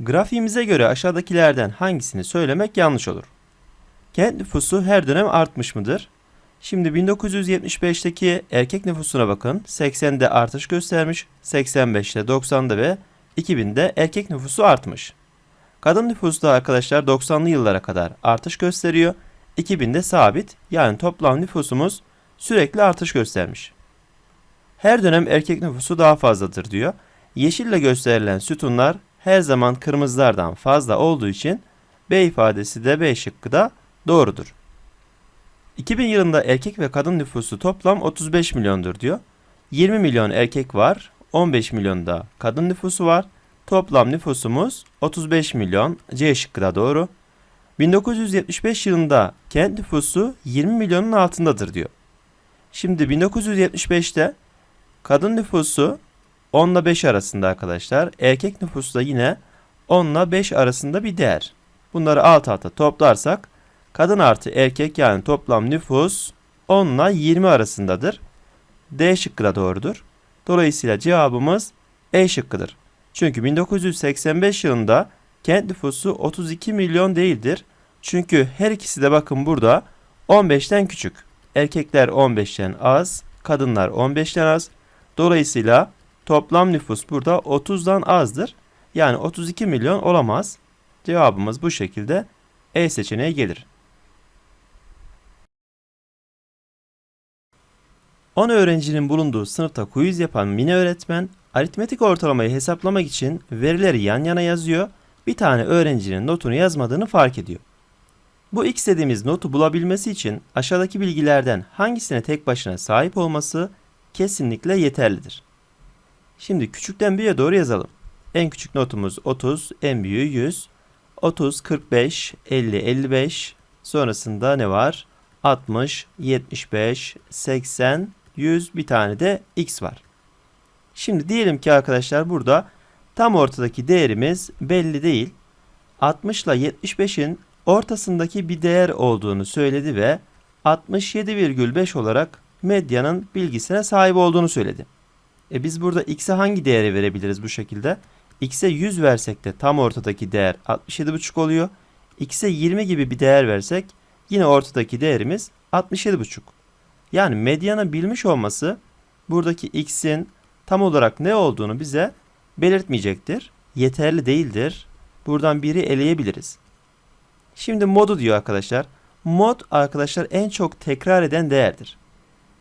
Grafiğimize göre aşağıdakilerden hangisini söylemek yanlış olur? Kent nüfusu her dönem artmış mıdır? Şimdi 1975'teki erkek nüfusuna bakın. 80'de artış göstermiş, 85'te, 90'da ve 2000'de erkek nüfusu artmış. Kadın nüfusu da arkadaşlar 90'lı yıllara kadar artış gösteriyor. 2000'de sabit yani toplam nüfusumuz sürekli artış göstermiş. Her dönem erkek nüfusu daha fazladır diyor. Yeşille gösterilen sütunlar her zaman kırmızılardan fazla olduğu için B ifadesi de B şıkkı da doğrudur. 2000 yılında erkek ve kadın nüfusu toplam 35 milyondur diyor. 20 milyon erkek var, 15 milyon da kadın nüfusu var. Toplam nüfusumuz 35 milyon. C şıkkı da doğru. 1975 yılında kent nüfusu 20 milyonun altındadır diyor. Şimdi 1975'te kadın nüfusu 10 ile 5 arasında arkadaşlar. Erkek nüfusu da yine 10 ile 5 arasında bir değer. Bunları alt alta toplarsak kadın artı erkek yani toplam nüfus 10 ile 20 arasındadır. D şıkkı da doğrudur. Dolayısıyla cevabımız E şıkkıdır. Çünkü 1985 yılında kent nüfusu 32 milyon değildir. Çünkü her ikisi de bakın burada 15'ten küçük. Erkekler 15'ten az, kadınlar 15'ten az. Dolayısıyla toplam nüfus burada 30'dan azdır. Yani 32 milyon olamaz. Cevabımız bu şekilde E seçeneği gelir. 10 öğrencinin bulunduğu sınıfta quiz yapan Mine öğretmen, aritmetik ortalamayı hesaplamak için verileri yan yana yazıyor, bir tane öğrencinin notunu yazmadığını fark ediyor. Bu x dediğimiz notu bulabilmesi için aşağıdaki bilgilerden hangisine tek başına sahip olması kesinlikle yeterlidir. Şimdi küçükten büyüğe doğru yazalım. En küçük notumuz 30, en büyüğü 100. 30, 45, 50, 55. Sonrasında ne var? 60, 75, 80, 100 bir tane de x var. Şimdi diyelim ki arkadaşlar burada tam ortadaki değerimiz belli değil. 60 ile 75'in ortasındaki bir değer olduğunu söyledi ve 67,5 olarak medyanın bilgisine sahip olduğunu söyledi. E biz burada x'e hangi değeri verebiliriz bu şekilde? x'e 100 versek de tam ortadaki değer 67,5 oluyor. x'e 20 gibi bir değer versek yine ortadaki değerimiz 67,5. Yani medyanın bilmiş olması buradaki x'in tam olarak ne olduğunu bize belirtmeyecektir. Yeterli değildir. Buradan biri eleyebiliriz. Şimdi modu diyor arkadaşlar. Mod arkadaşlar en çok tekrar eden değerdir.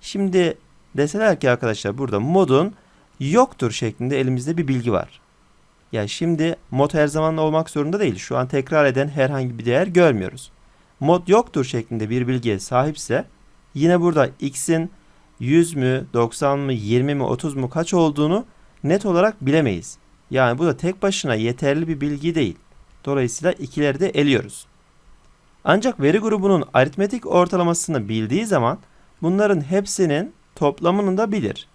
Şimdi deseler ki arkadaşlar burada modun yoktur şeklinde elimizde bir bilgi var. Ya şimdi mod her zaman olmak zorunda değil. Şu an tekrar eden herhangi bir değer görmüyoruz. Mod yoktur şeklinde bir bilgiye sahipse yine burada x'in 100 mü, 90 mı, 20 mi, 30 mu kaç olduğunu net olarak bilemeyiz. Yani bu da tek başına yeterli bir bilgi değil. Dolayısıyla ikileri de eliyoruz. Ancak veri grubunun aritmetik ortalamasını bildiği zaman bunların hepsinin toplamını da bilir.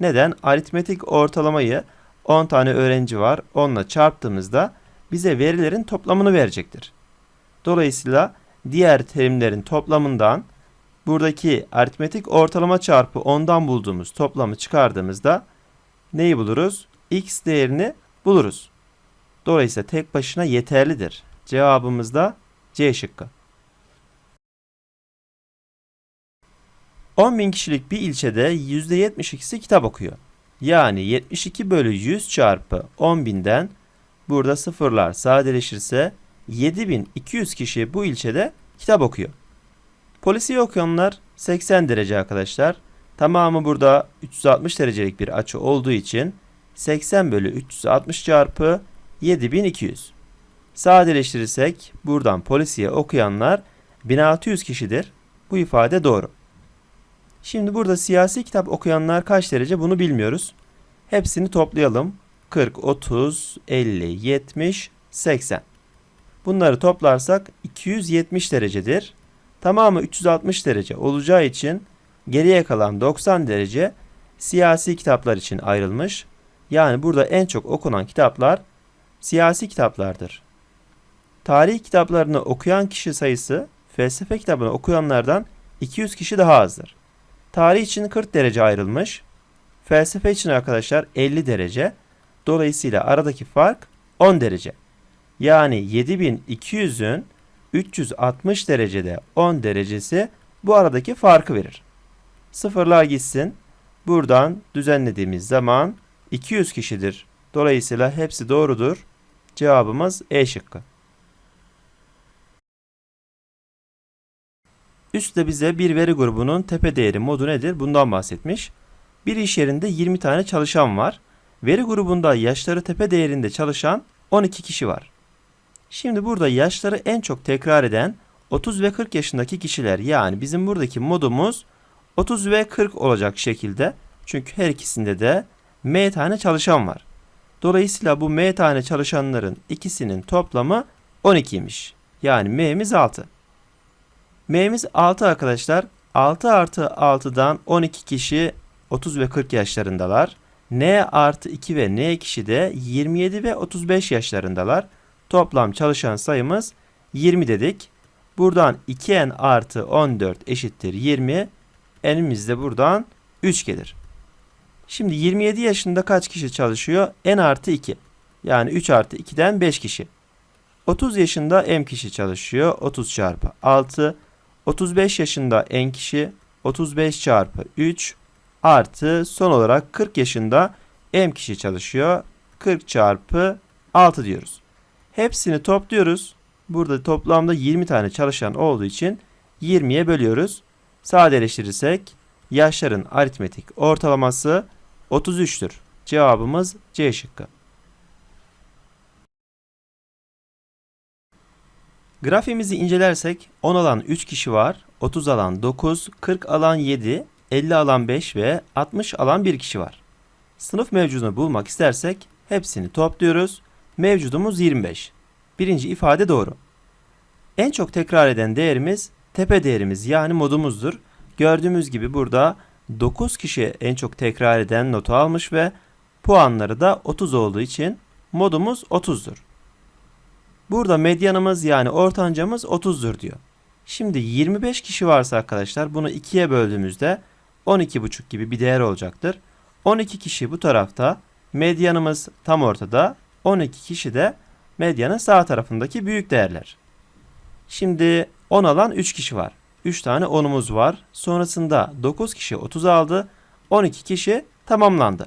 Neden? Aritmetik ortalamayı 10 tane öğrenci var. 10 ile çarptığımızda bize verilerin toplamını verecektir. Dolayısıyla diğer terimlerin toplamından buradaki aritmetik ortalama çarpı 10'dan bulduğumuz toplamı çıkardığımızda neyi buluruz? X değerini buluruz. Dolayısıyla tek başına yeterlidir. Cevabımız da C şıkkı. 10 bin kişilik bir ilçede %72'si kitap okuyor. Yani 72 bölü 100 çarpı 10 binden burada sıfırlar sadeleşirse 7200 kişi bu ilçede kitap okuyor. Polisiye okuyanlar 80 derece arkadaşlar. Tamamı burada 360 derecelik bir açı olduğu için 80 bölü 360 çarpı 7200. Sadeleştirirsek buradan polisiye okuyanlar 1600 kişidir. Bu ifade doğru. Şimdi burada siyasi kitap okuyanlar kaç derece bunu bilmiyoruz. Hepsini toplayalım. 40, 30, 50, 70, 80. Bunları toplarsak 270 derecedir. Tamamı 360 derece olacağı için geriye kalan 90 derece siyasi kitaplar için ayrılmış. Yani burada en çok okunan kitaplar siyasi kitaplardır. Tarih kitaplarını okuyan kişi sayısı felsefe kitabını okuyanlardan 200 kişi daha azdır. Tarih için 40 derece ayrılmış. Felsefe için arkadaşlar 50 derece. Dolayısıyla aradaki fark 10 derece. Yani 7200'ün 360 derecede 10 derecesi bu aradaki farkı verir. Sıfırlar gitsin. Buradan düzenlediğimiz zaman 200 kişidir. Dolayısıyla hepsi doğrudur. Cevabımız E şıkkı. Üstte bize bir veri grubunun tepe değeri modu nedir? Bundan bahsetmiş. Bir iş yerinde 20 tane çalışan var. Veri grubunda yaşları tepe değerinde çalışan 12 kişi var. Şimdi burada yaşları en çok tekrar eden 30 ve 40 yaşındaki kişiler yani bizim buradaki modumuz 30 ve 40 olacak şekilde. Çünkü her ikisinde de M tane çalışan var. Dolayısıyla bu M tane çalışanların ikisinin toplamı 12'ymiş. Yani M'miz 6. M'miz 6 arkadaşlar. 6 artı 6'dan 12 kişi 30 ve 40 yaşlarındalar. N artı 2 ve N kişi de 27 ve 35 yaşlarındalar. Toplam çalışan sayımız 20 dedik. Buradan 2n artı 14 eşittir 20. N'imiz de buradan 3 gelir. Şimdi 27 yaşında kaç kişi çalışıyor? N artı 2. Yani 3 artı 2'den 5 kişi. 30 yaşında M kişi çalışıyor. 30 çarpı 6. 35 yaşında N kişi. 35 çarpı 3 artı son olarak 40 yaşında M kişi çalışıyor. 40 çarpı 6 diyoruz. Hepsini topluyoruz. Burada toplamda 20 tane çalışan olduğu için 20'ye bölüyoruz. Sadeleştirirsek yaşların aritmetik ortalaması 33'tür. Cevabımız C şıkkı. Grafiğimizi incelersek 10 alan 3 kişi var, 30 alan 9, 40 alan 7, 50 alan 5 ve 60 alan 1 kişi var. Sınıf mevcudunu bulmak istersek hepsini topluyoruz. Mevcudumuz 25. Birinci ifade doğru. En çok tekrar eden değerimiz tepe değerimiz yani modumuzdur. Gördüğümüz gibi burada 9 kişi en çok tekrar eden notu almış ve puanları da 30 olduğu için modumuz 30'dur. Burada medyanımız yani ortancamız 30'dur diyor. Şimdi 25 kişi varsa arkadaşlar bunu 2'ye böldüğümüzde 12,5 gibi bir değer olacaktır. 12 kişi bu tarafta, medyanımız tam ortada, 12 kişi de medyanın sağ tarafındaki büyük değerler. Şimdi 10 alan 3 kişi var. 3 tane 10'umuz var. Sonrasında 9 kişi 30 aldı. 12 kişi tamamlandı.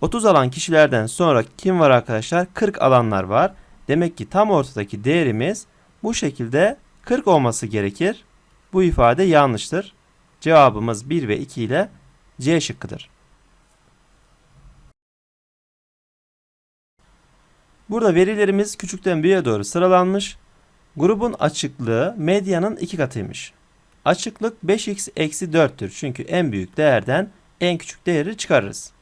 30 alan kişilerden sonra kim var arkadaşlar? 40 alanlar var. Demek ki tam ortadaki değerimiz bu şekilde 40 olması gerekir. Bu ifade yanlıştır. Cevabımız 1 ve 2 ile C şıkkıdır. Burada verilerimiz küçükten büyüğe doğru sıralanmış. Grubun açıklığı medyanın iki katıymış. Açıklık 5x eksi 4'tür çünkü en büyük değerden en küçük değeri çıkarırız.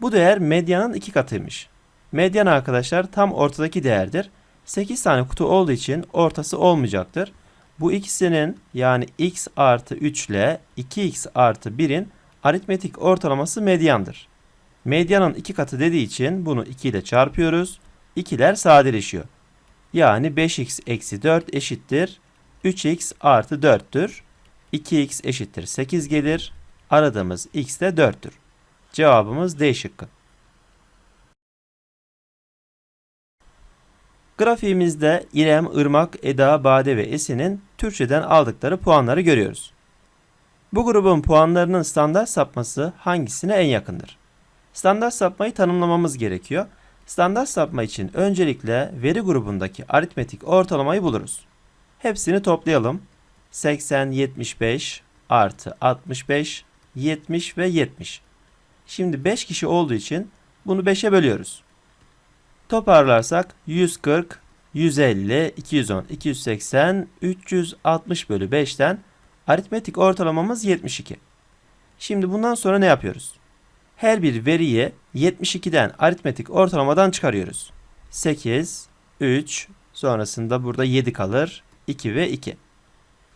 Bu değer medyanın iki katıymış. Medyan arkadaşlar tam ortadaki değerdir. 8 tane kutu olduğu için ortası olmayacaktır. Bu ikisinin yani x artı 3 ile 2x artı 1'in aritmetik ortalaması medyandır. Medyanın iki katı dediği için bunu 2 ile çarpıyoruz. 2'ler sadeleşiyor. Yani 5x eksi 4 eşittir 3x artı 4'tür. 2x eşittir 8 gelir. Aradığımız x de 4'tür. Cevabımız D şıkkı. Grafiğimizde İrem, Irmak, Eda, Bade ve Esin'in Türkçeden aldıkları puanları görüyoruz. Bu grubun puanlarının standart sapması hangisine en yakındır? Standart sapmayı tanımlamamız gerekiyor. Standart sapma için öncelikle veri grubundaki aritmetik ortalamayı buluruz. Hepsini toplayalım. 80, 75 artı 65, 70 ve 70. Şimdi 5 kişi olduğu için bunu 5'e bölüyoruz. Toparlarsak 140, 150, 210, 280, 360 bölü 5'ten aritmetik ortalamamız 72. Şimdi bundan sonra ne yapıyoruz? Her bir veriyi 72'den aritmetik ortalamadan çıkarıyoruz. 8, 3, sonrasında burada 7 kalır. 2 ve 2.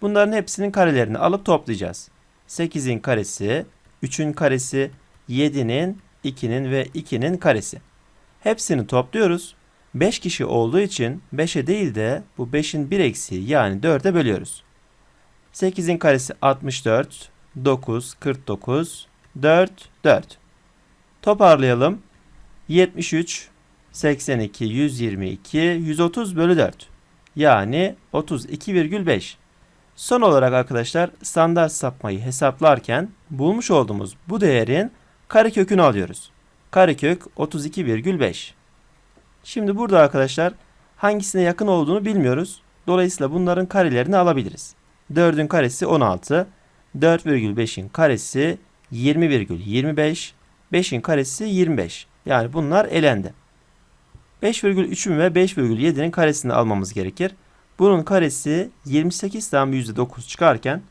Bunların hepsinin karelerini alıp toplayacağız. 8'in karesi, 3'ün karesi, 7'nin, 2'nin ve 2'nin karesi. Hepsini topluyoruz. 5 kişi olduğu için 5'e değil de bu 5'in 1 eksiği yani 4'e bölüyoruz. 8'in karesi 64, 9, 49, 4, 4. Toparlayalım. 73, 82, 122, 130 bölü 4. Yani 32,5. Son olarak arkadaşlar standart sapmayı hesaplarken bulmuş olduğumuz bu değerin karekökünü alıyoruz. Karekök 32,5. Şimdi burada arkadaşlar hangisine yakın olduğunu bilmiyoruz. Dolayısıyla bunların karelerini alabiliriz. 4'ün karesi 16, 4,5'in karesi 20,25, 5'in karesi 25. Yani bunlar elendi. 5,3'ün ve 5,7'nin karesini almamız gerekir. Bunun karesi 28 tam %9 çıkarken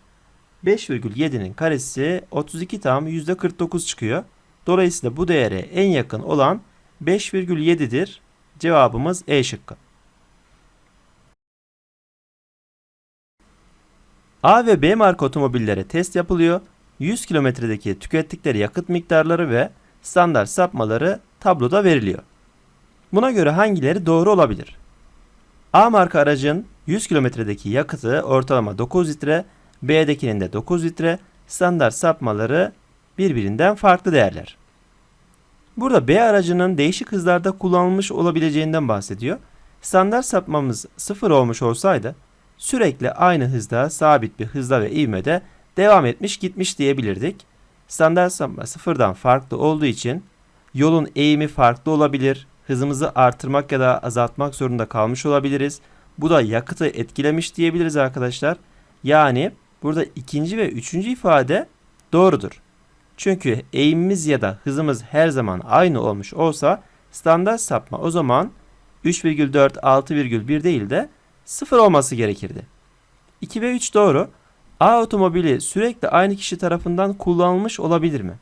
5,7'nin karesi 32 tam %49 çıkıyor. Dolayısıyla bu değere en yakın olan 5,7'dir. Cevabımız E şıkkı. A ve B marka otomobillere test yapılıyor. 100 kilometredeki tükettikleri yakıt miktarları ve standart sapmaları tabloda veriliyor. Buna göre hangileri doğru olabilir? A marka aracın 100 kilometredeki yakıtı ortalama 9 litre, B'dekinin de 9 litre, standart sapmaları birbirinden farklı değerler. Burada B aracının değişik hızlarda kullanılmış olabileceğinden bahsediyor. Standart sapmamız 0 olmuş olsaydı sürekli aynı hızda, sabit bir hızda ve ivmede devam etmiş gitmiş diyebilirdik. Standart sapma sıfırdan farklı olduğu için yolun eğimi farklı olabilir, hızımızı artırmak ya da azaltmak zorunda kalmış olabiliriz. Bu da yakıtı etkilemiş diyebiliriz arkadaşlar. Yani burada ikinci ve üçüncü ifade doğrudur. Çünkü eğimimiz ya da hızımız her zaman aynı olmuş olsa standart sapma o zaman 3,4 6,1 değil de 0 olması gerekirdi. 2 ve 3 doğru. A otomobili sürekli aynı kişi tarafından kullanılmış olabilir mi?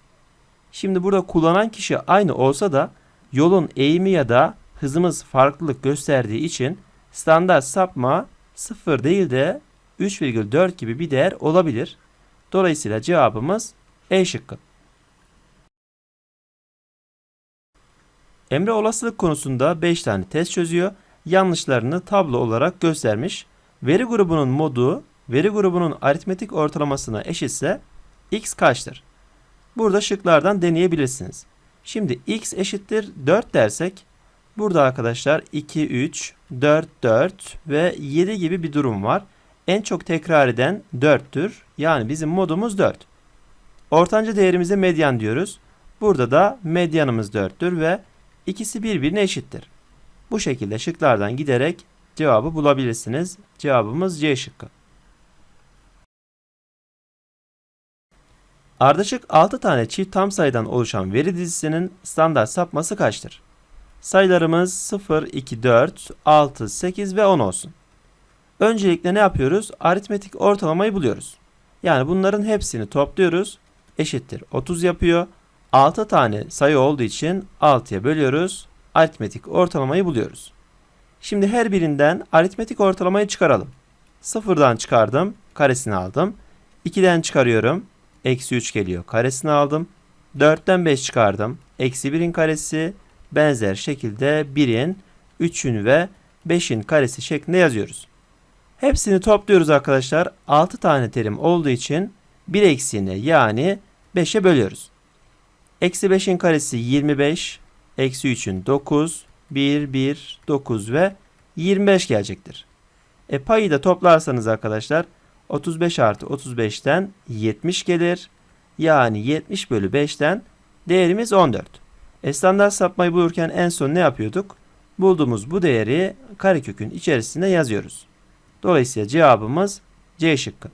Şimdi burada kullanan kişi aynı olsa da yolun eğimi ya da hızımız farklılık gösterdiği için standart sapma 0 değil de 3,4 gibi bir değer olabilir. Dolayısıyla cevabımız E şıkkı. Emre olasılık konusunda 5 tane test çözüyor. Yanlışlarını tablo olarak göstermiş. Veri grubunun modu veri grubunun aritmetik ortalamasına eşitse x kaçtır? Burada şıklardan deneyebilirsiniz. Şimdi x eşittir 4 dersek burada arkadaşlar 2, 3, 4, 4 ve 7 gibi bir durum var. En çok tekrar eden 4'tür. Yani bizim modumuz 4. Ortanca değerimize medyan diyoruz. Burada da medyanımız 4'tür ve ikisi birbirine eşittir. Bu şekilde şıklardan giderek cevabı bulabilirsiniz. Cevabımız C şıkkı. Ardışık 6 tane çift tam sayıdan oluşan veri dizisinin standart sapması kaçtır? Sayılarımız 0, 2, 4, 6, 8 ve 10 olsun. Öncelikle ne yapıyoruz? Aritmetik ortalamayı buluyoruz. Yani bunların hepsini topluyoruz. Eşittir 30 yapıyor. 6 tane sayı olduğu için 6'ya bölüyoruz. Aritmetik ortalamayı buluyoruz. Şimdi her birinden aritmetik ortalamayı çıkaralım. 0'dan çıkardım. Karesini aldım. 2'den çıkarıyorum. Eksi 3 geliyor. Karesini aldım. 4'ten 5 çıkardım. Eksi 1'in karesi benzer şekilde 1'in, 3'ün ve 5'in karesi şeklinde yazıyoruz. Hepsini topluyoruz arkadaşlar. 6 tane terim olduğu için 1 eksiğini yani 5'e bölüyoruz. Eksi 5'in karesi 25. Eksi 3'ün 9. 1, 1, 9 ve 25 gelecektir. E payı da toplarsanız arkadaşlar 35 artı 35'ten 70 gelir. Yani 70 bölü 5'ten değerimiz 14. E standart sapmayı bulurken en son ne yapıyorduk? Bulduğumuz bu değeri karekökün içerisine yazıyoruz. Dolayısıyla cevabımız C şıkkı.